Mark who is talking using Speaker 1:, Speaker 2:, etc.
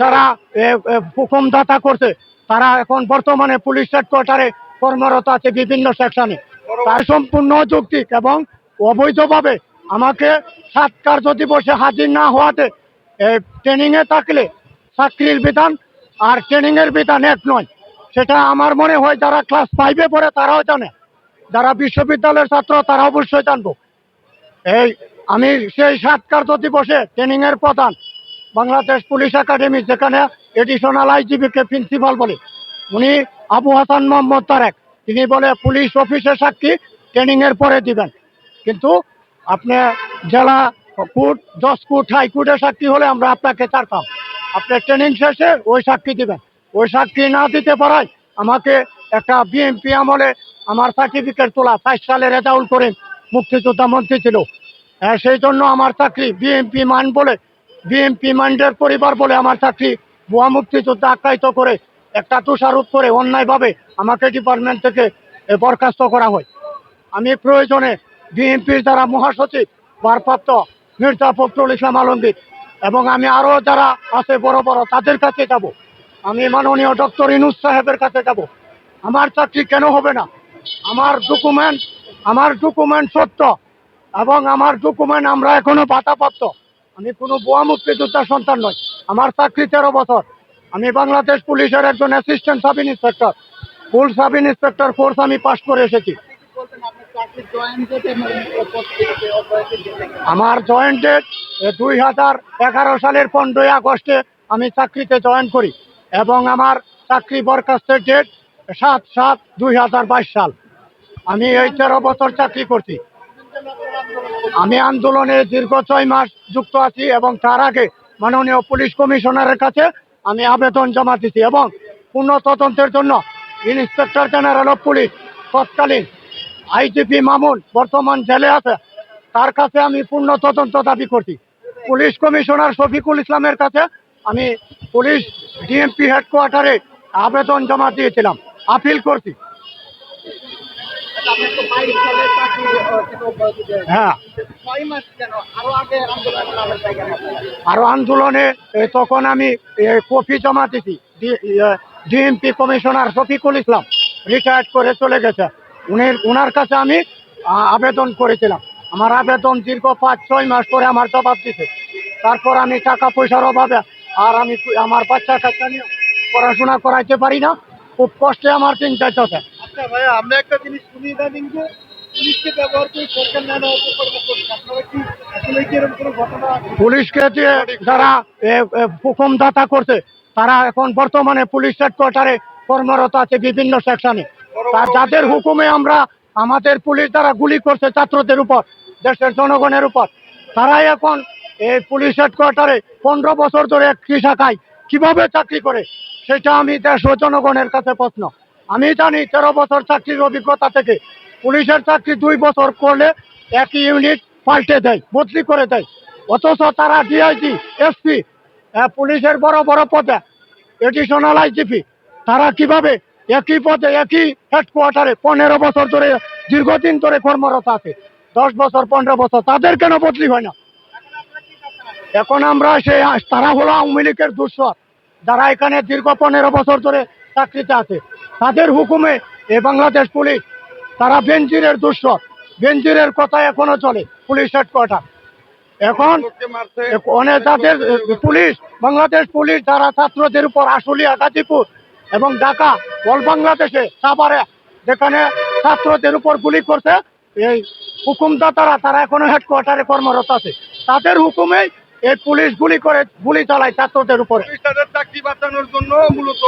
Speaker 1: যারা হুকুমদাতা করছে, তারা এখন বর্তমানে পুলিশ হেডকোয়ার্টারে কর্মরত আছে বিভিন্ন সেকশনে। তার সম্পূর্ণ যৌক্তিক এবং অবৈধভাবে আমাকে সাত কার্য দিবসে হাজির না হওয়াতে ট্রেনিং এ থাকলে চাকরির বিধান আর ট্রেনিং এর বিধান এক নয়। সেটা আমার মনে হয় যারা ক্লাস ফাইভে পড়ে তারাও জানে। যারা বিশ্ববিদ্যালয়ের ছাত্র, তারা অবশ্যই জানব। এই, আমি সেই সাত কার্য দিবসে ট্রেনিং এর প্রধান। বাংলাদেশ পুলিশ একাডেমি যেখানে এডিশনাল আইজিবিকে প্রিন্সিপাল বলে। উনি আবু হাসান মোহাম্মদ তারেক। তিনি বলে পুলিশ অফিসে সাক্ষী ট্রেনিং এর পরে দিবেন। কিন্তু আপনি জেলা কোর্ট জজ কোর্ট হাইকোর্টে সাক্ষী হলে আমরা আপনাকে ছাড়তাম। আপনি ট্রেনিং শেষে ওই সাক্ষী দিবেন। ওই সাক্ষী না দিতে পারায় আমাকে একটা বিএমপি আমলে আমার সার্টিফিকেট তোলা ফাইভ সালে রেজাউল করেন মুক্তিযোদ্ধা মন্ত্রী ছিল। হ্যাঁ, সেই জন্য আমার চাকরি বিএমপি মান বলে বিএমপি মাইন্ডের পরিবার বলে আমার চাকরি ভুয়া মুক্তিযোদ্ধা আখ্যায়িত করে একটা তুষারোপ করে অন্যায়ভাবে আমাকে ডিপার্টমেন্ট থেকে বরখাস্ত করা হয়। আমি প্রয়োজনে বিএনপির যারা মহাসচিব, ভারপ্রাপ্ত মির্জা ফখরুল ইসলাম আলমগীর এবং আমি আরও যারা আছে বড় বড়, তাদের কাছে যাব। আমি মাননীয় ডক্টর ইনুস সাহেবের কাছে যাব। আমার চাকরি কেন হবে না? আমার ডকুমেন্ট আমার ডকুমেন্ট সত্য এবং আমার ডকুমেন্ট আমরা এখনও বাধাপ্রাপ্ত আমি কোনো বোয়া মুক্তিযোদ্ধার সন্তান নয় আমার চাকরি তেরো বছর। আমি বাংলাদেশ পুলিশের একজন assistant sub inspector full sub inspector course আমি পাশ করে এসেছি। আমার জয়েন্ট ডেট দুই হাজার এগারো সালের পনেরোই আগস্টে আমি চাকরিতে জয়েন করি এবং আমার চাকরি বরখাস্তের ডেট সাত সাত দুই হাজার বাইশ সাল। আমি এই তেরো বছর চাকরি করছি। আমি আন্দোলনে দীর্ঘ ছয় মাস যুক্ত আছি এবং তার আগে মাননীয় পুলিশ কমিশনারের কাছে আমি আবেদন জমা দিছি এবং পূর্ণ তদন্তের জন্য ইন্সপেক্টর জেনারেল অফ পুলিশ তৎকালীন আইজিপি মামুন বর্তমান জেলে আছে। তার কাছে আমি পূর্ণ তদন্ত দাবি করছি। পুলিশ কমিশনার শফিকুল ইসলামের কাছে আমি পুলিশ ডিএমপি হেডকোয়ার্টারে আবেদন জমা দিয়েছিলাম। আপিল করছি। হ্যাঁ। আরও আন্দোলনে তখন আমি কপি জমা দিছি। DMP commissioner Shafiqul Islam retired করে চলে গেছে। উনি কাছে আমি আবেদন করেছিলাম। আমার আবেদন দীর্ঘ পাঁচ, ছয় মাস পরে আমার জবাব দিছে। তারপর আমি টাকা পয়সার অভাবে আর আমি আমার বাচ্চা কাচ্চা নিয়ে পড়াশোনা করাইতে পারি না। খুব কষ্টে আমার দিন যাইতেছে।
Speaker 2: আচ্ছা ভাইয়া আমরা একটা জিনিস শুনি ইদানিং যে পুলিশকে ব্যবহার করে সরকার নানা অপকর্ম করছে। আপনারা কি আসলে কি এরকম কোনো ঘটনা
Speaker 1: পুলিশকে দিয়ে যারা হুকুমদাতা করছে তারা এখন বর্তমানে পুলিশ হেডকোয়ার্টারে কর্মরত আছে বিভিন্ন সেকশনে। তার যাদের হুকুমে আমরা আমাদের পুলিশ যারা গুলি করছে ছাত্রদের উপর দেশের জনগণের উপর তারাই এখন এই পুলিশ হেডকোয়ার্টারে পনেরো বছর ধরে একটি শাখায় কীভাবে চাকরি করে সেটা আমি দেশ ও জনগণের কাছে প্রশ্ন। আমি জানি তেরো বছর চাকরির অভিজ্ঞতা থেকে। পুলিশের চাকরি দুই বছর করলে একই ইউনিট পাল্টে দেয়, বদলি করে দেয়। অথচ তারা ডিআইজি এসপি পুলিশের বড় বড় পদে এডিশনাল আইজিপি তারা কীভাবে একই পদে, একই হেডকোয়ার্টারে পনেরো বছর ধরে, দীর্ঘদিন ধরে কর্মরত আছে, দশ বছর, পনেরো বছর, তাদের কেন বদলি হয় না? এখন আমরা সেই, তারা হলো আওয়ামী লীগের দুঃসর যারা এখানে দীর্ঘ পনেরো বছর ধরে চাকরিতে আছে। তাদের হুকুমে এ বাংলাদেশ পুলিশ, তারা বেঞ্জিরের দুঃসর বেঞ্জিরের কথা এখনও চলে পুলিশ হেডকোয়ার্টার। এখন অনেক তাদের পুলিশ, বাংলাদেশ পুলিশ যারা ছাত্রদের উপর আশুলিয়া, গাজীপুর এবং ঢাকা, অল বাংলাদেশে সাভারে, যেখানে ছাত্রদের উপর গুলি করছে, এই হুকুমদাতারা, তারা এখনও হেডকোয়ার্টারে কর্মরত আছে। তাদের হুকুমেই এই পুলিশ গুলি করে, গুলি চালায় ছাত্রদের উপরে।
Speaker 2: চাকরি বাঁচানোর জন্য মূলত